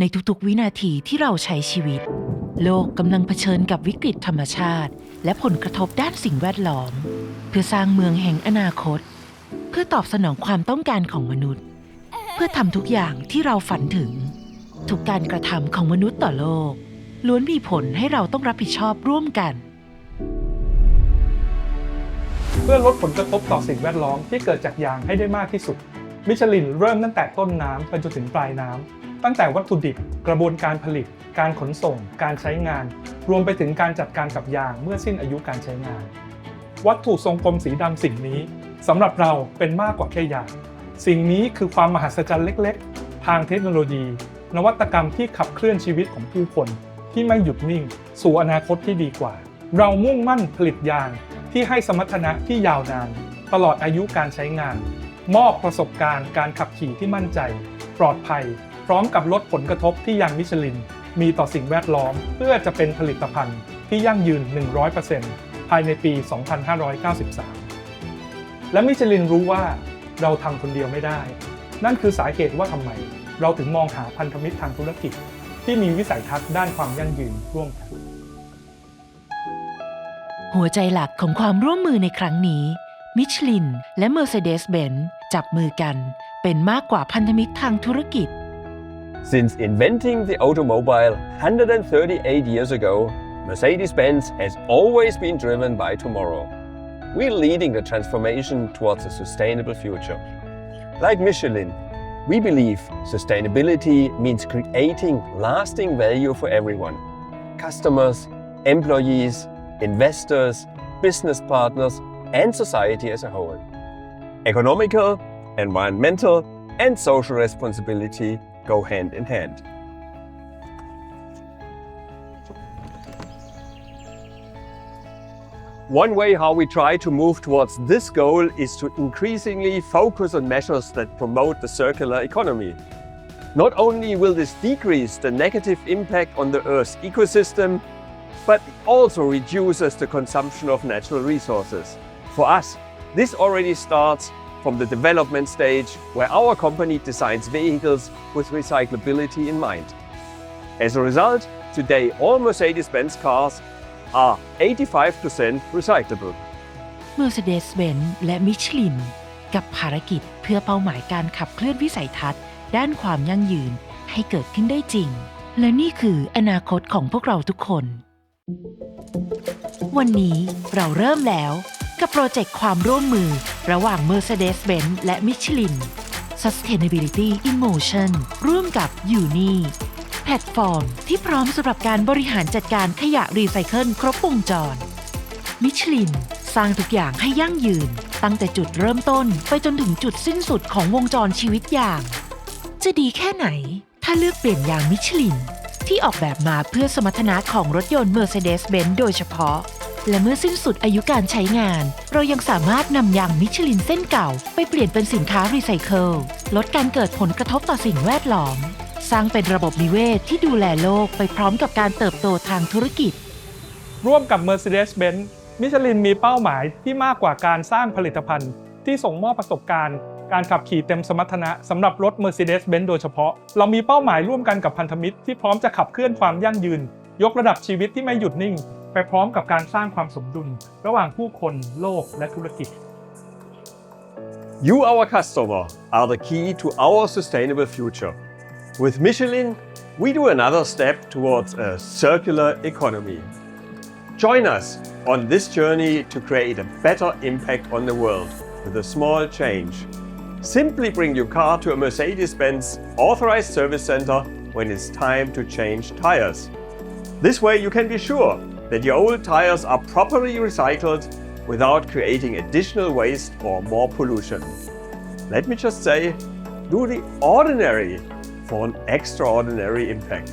ในทุกๆ วินาทีที่เราใช้ชีวิต โลกกำลังเผชิญกับวิกฤตธรรมชาติ และผลกระทบด้านสิ่งแวดล้อม เพื่อสร้างเมืองแห่งอนาคต เพื่อตอบสนองความต้องการของมนุษย์ เพื่อทำทุกอย่างที่เราฝันถึง ทุกการกระทำของมนุษย์ต่อโลก ล้วนมีผลให้เราต้องรับผิดชอบร่วมกันเพื่อลดผลกระทบต่อสิ่งแวดล้อมที่เกิดจากยางให้ได้มากที่สุด มิชลินเริ่มตั้งแต่ต้นน้ำไปจนถึงปลายน้ำ ตั้งแต่วัตถุดิบ กระบวนการผลิต การขนส่ง การใช้งาน รวมไปถึงการจัดการกับยางเมื่อสิ้นอายุการใช้งาน วัตถุทรงกลมสีดำสิ่งนี้สำหรับเราเป็นมากกว่าแค่ยาง สิ่งนี้คือความมหัศจรรย์เล็ก ๆ ทางเทคโนโลยี นวัตกรรมที่ขับเคลื่อนชีวิตของผู้คนที่ไม่หยุดนิ่ง สู่อนาคตที่ดีกว่า เรามุ่งมั่นผลิตยางที่ให้สมรรถนะที่ยาวนาน ตลอดอายุการใช้งาน มอบประสบการณ์การขับขี่ที่มั่นใจ ปลอดภัย พร้อมกับลดผลกระทบที่ยางมิชลิน มีต่อสิ่งแวดล้อม เพื่อจะเป็นผลิตภัณฑ์ที่ยั่งยืน 100%ภายในปี 2593 และมิชลินรู้ว่าเราทำคนเดียวไม่ได้ นั่นคือสาเหตุว่าทำไม เราถึงมองหาพันธมิตรทางธุรกิจ ที่มีวิสัยทัศน์ด้านความยั่งยืนร่วมกัน หัวใจหลักของความร่วมมือในครั้งนี้ มิชลิน และ Mercedes-Benz จับมือกัน เป็นมากกว่าพันธมิตรทางธุรกิจ Since inventing the automobile 138 years ago, Mercedes Benz has always been driven by tomorrow. We're leading the transformation towards a sustainable future. Like Michelin, we believe sustainability means creating lasting value for everyone customers, employees, investors, business partners, and society as a whole. Economical, environmental, and social responsibility go hand in hand. One way how we try to move towards this goal is to increasingly focus on measures that promote the circular economy. Not only will this decrease the negative impact on the Earth's ecosystem, but it also reduces the consumption of natural resources. For us, this already starts from the development stage where our company designs vehicles with recyclability in mind. As a result, today all Mercedes Benz cars are 85% recyclable. Mercedes-Benz และ Michelin กับภารกิจเพื่อเป้าหมายการขับเคลื่อนวิสัยทัศน์ ด้านความยั่งยืนให้เกิดขึ้นได้จริง และนี่คืออนาคตของพวกเราทุกคน วันนี้เราเริ่มแล้ว กับโปรเจกต์ความร่วมมือ ระหว่าง Mercedes-Benz และ Michelin Sustainability in Motion ร่วมกับ Uni แพลตฟอร์มที่พร้อมสำหรับการบริหารจัดการขยะรีไซเคิลครบวงจร มิชลิน สร้างทุกอย่างให้ยั่งยืน ตั้งแต่จุดเริ่มต้นไปจนถึงจุดสิ้นสุดของวงจรชีวิตอย่าง จะดีแค่ไหน ถ้าเลือกเปลี่ยนยางมิชลิน ที่ออกแบบมาเพื่อสมรรถนะของรถยนต์ Mercedes-Benz โดยเฉพาะ และเมื่อสิ้นสุดอายุการใช้งาน เรายังสามารถนำยางมิชลินเส้นเก่า ไปเปลี่ยนเป็นสินค้ารีไซเคิลลดการเกิดผลกระทบต่อสิ่งแวดล้อม สร้างเป็นระบบนิเวศที่ดูแลโลกไปพร้อมกับการเติบโตทางธุรกิจ ร่วมกับ Mercedes-Benz มิชลินมีเป้าหมายที่มากกว่าการสร้างผลิตภัณฑ์ ที่ส่งมอบประสบการณ์ การขับขี่เต็มสมรรถนะสำหรับรถ Mercedes-Benz โดยเฉพาะ เรามีเป้าหมายร่วมกันกับพันธมิตรที่พร้อมจะขับเคลื่อนความยั่งยืน ยกระดับชีวิตที่ไม่หยุดนิ่ง ไปพร้อมกับการสร้างความสมดุลระหว่างผู้คนโลกและธุรกิจ You our customer are the key to our sustainable future. With Michelin we do another step towards a circular economy. Join us on this journey to create a better impact on the world with a small change. Simply bring your car to a Mercedes-Benz authorized service center when it's time to change tires. This way you can be sure that your old tires are properly recycled without creating additional waste or more pollution. Let me just say, do the ordinary for an extraordinary impact.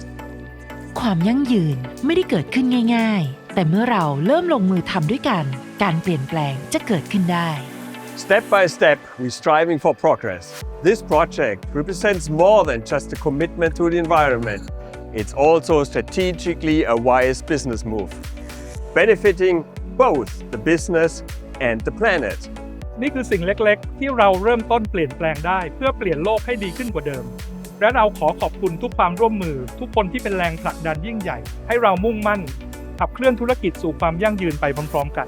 ความยั่งยืนไม่ได้เกิดขึ้นง่ายๆ แต่เมื่อเราเริ่มลงมือทำด้วยกัน การเปลี่ยนแปลงจะเกิดขึ้นได้ Step by step, we're striving for progress. This project represents more than just a commitment to the environment. It's also strategically a wise business move, benefiting both the business and the planet. นี่คือสิ่งเล็กๆ ที่เราเริ่มต้นเปลี่ยนแปลงได้เพื่อเปลี่ยนโลกให้ดีขึ้นกว่าเดิม และเราขอขอบคุณทุกความร่วมมือ ทุกคนที่เป็นแรงผลักดันยิ่งใหญ่ ให้เรามุ่งมั่นขับเคลื่อนธุรกิจสู่ความยั่งยืนไปพร้อมๆกัน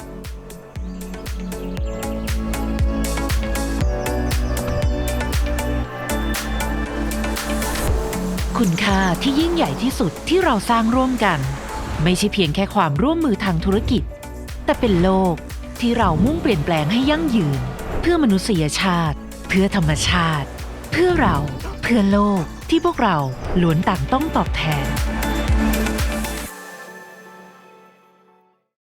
คุณค่าที่ยิ่งใหญ่ที่สุดที่เราสร้างร่วมกัน ไม่ใช่เพียงแค่ความร่วมมือทางธุรกิจ แต่เป็นโลกที่เรามุ่งเปลี่ยนแปลงให้ยั่งยืน เพื่อมนุษยชาติ เพื่อธรรมชาติ เพื่อเรา เพื่อโลกที่พวกเราล้วนต่างต้องตอบแทน